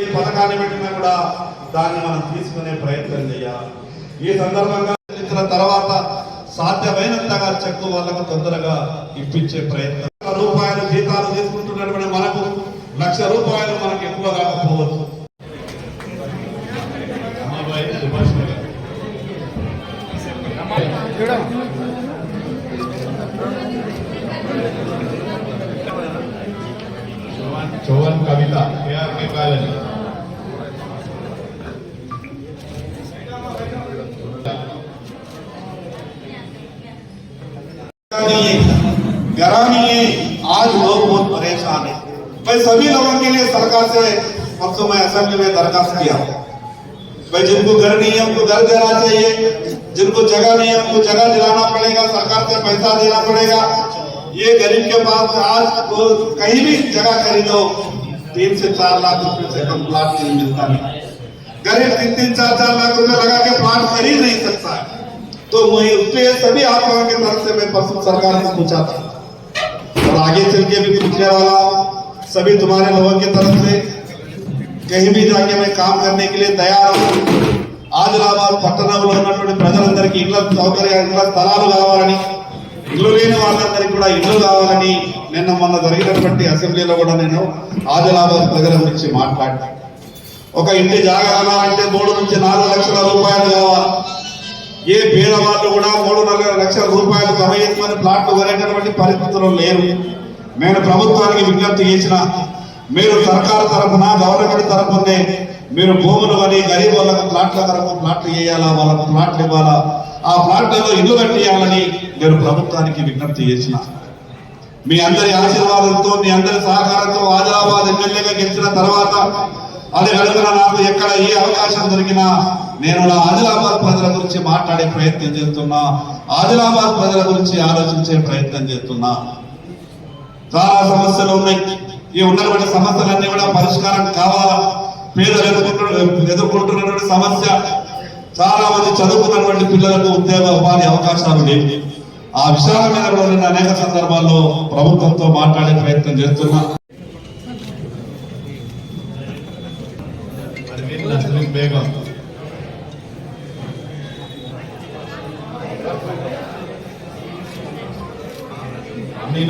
ఏ పథకాన్ని పెట్టినా కూడా దాన్ని మనం తీసుకునే ప్రయత్నం చేయాలి. ఈ సందర్భంగా ఇచ్చిన తర్వాత సాధ్యమైనంతగా చెక్కు వాళ్ళకు తొందరగా ఇప్పించే ప్రయత్నం. రూపాయలు జీతాలు తీసుకుంటున్నటువంటి మనకు లక్ష రూపాయలు మనకు ఎక్కువ కాకపోవచ్చు. అమ్మాయి కవిత గారు. చౌవన్ नहीं है गरा नहीं है आज लोग बहुत परेशान है। मैं सभी लोगों के लिए सरकार से अब तो मैं असेंबली में दरखास्त किया। भाई, जिनको घर नहीं है, उनको घर देना चाहिए। जिनको जगह नहीं है, उनको जगह दिलाना पड़ेगा। सरकार से पैसा देना पड़ेगा। ये गरीब के पास आज तो कहीं भी जगह खरीदो, तीन से चार लाख रुपए से कम प्लाट नहीं मिलता। है गरीब तीन तीन चार चार लाख रुपए लगा के प्लाट खरीद नहीं सकता है। तो मैं उसके सभी आप लोगों की तरफ से मैं परसों सरकार से पूछा था और आगे चल के भी पूछने वाला हूं। सभी तुम्हारे लोगों की तरफ से कहीं भी जाके मैं काम करने के लिए तैयार हूँ ఆదిలాబాద్ పట్టణంలో ఉన్నటువంటి ప్రజలందరికీ ఇళ్ల సౌకర్య ఇళ్ల స్థలాలు కావాలని ఇల్లు లేని వాళ్ళందరికీ కూడా ఇల్లు కావాలని నిన్న మొన్న జరిగినటువంటి అసెంబ్లీలో కూడా నేను ఆదిలాబాద్ ప్రజల గురించి మాట్లాడాను ఒక ఇంటి జాగా కొనాలంటే మూడు నుంచి నాలుగు లక్షల రూపాయలు కావాలి ఏ పేదవాళ్ళు కూడా మూడు నాలుగు లక్షల రూపాయలు జమ చేసుకుని ప్లాట్లు కొనేటటువంటి పరిస్థితులు లేరు. నేను ప్రభుత్వానికి విజ్ఞప్తి చేసిన మీరు సర్కారు తరఫున గవర్నమెంట్ తరఫునే మీరు భూములు కొని గరీబ్ వాళ్ళకు ప్లాట్ల తరపు ప్లాట్లు వేయాలా వాళ్ళకు ప్లాట్లు ఇవ్వాలా? ఆ ప్లాట్లలో ఇల్లు కట్టియాలని నేను ప్రభుత్వానికి విజ్ఞప్తి చేసిన. మీ అందరి ఆశీర్వాదంతో మీ అందరి సహకారంతో ఆదిలాబాద్ ఎమ్మెల్యేగా గెలిచిన తర్వాత అది అడుగున నాకు ఎక్కడ ఏ అవకాశం దొరికినా నేను నా ఆదిలాబాద్ ప్రజల గురించి మాట్లాడే ప్రయత్నం చేస్తున్నా ఆదిలాబాద్ ప్రజల గురించి ఆలోచించే ప్రయత్నం చేస్తున్నా. చాలా సమస్యలు ఉన్నాయి. ఈ ఉన్నటువంటి సమస్యలన్నీ కూడా పరిష్కారం కావాలా? పేదలు ఎదుర్కొంటున్న ఎదుర్కొంటున్నటువంటి సమస్య చాలా మంది చదువుకున్నటువంటి పిల్లలకు ఉద్యోగ ఉపాధి అవకాశాలు లేవు. ఆ విషయాల మీద కూడా నేను అనేక సందర్భాల్లో ప్రభుత్వంతో మాట్లాడే ప్రయత్నం చేస్తున్నా. బేగం. I mean,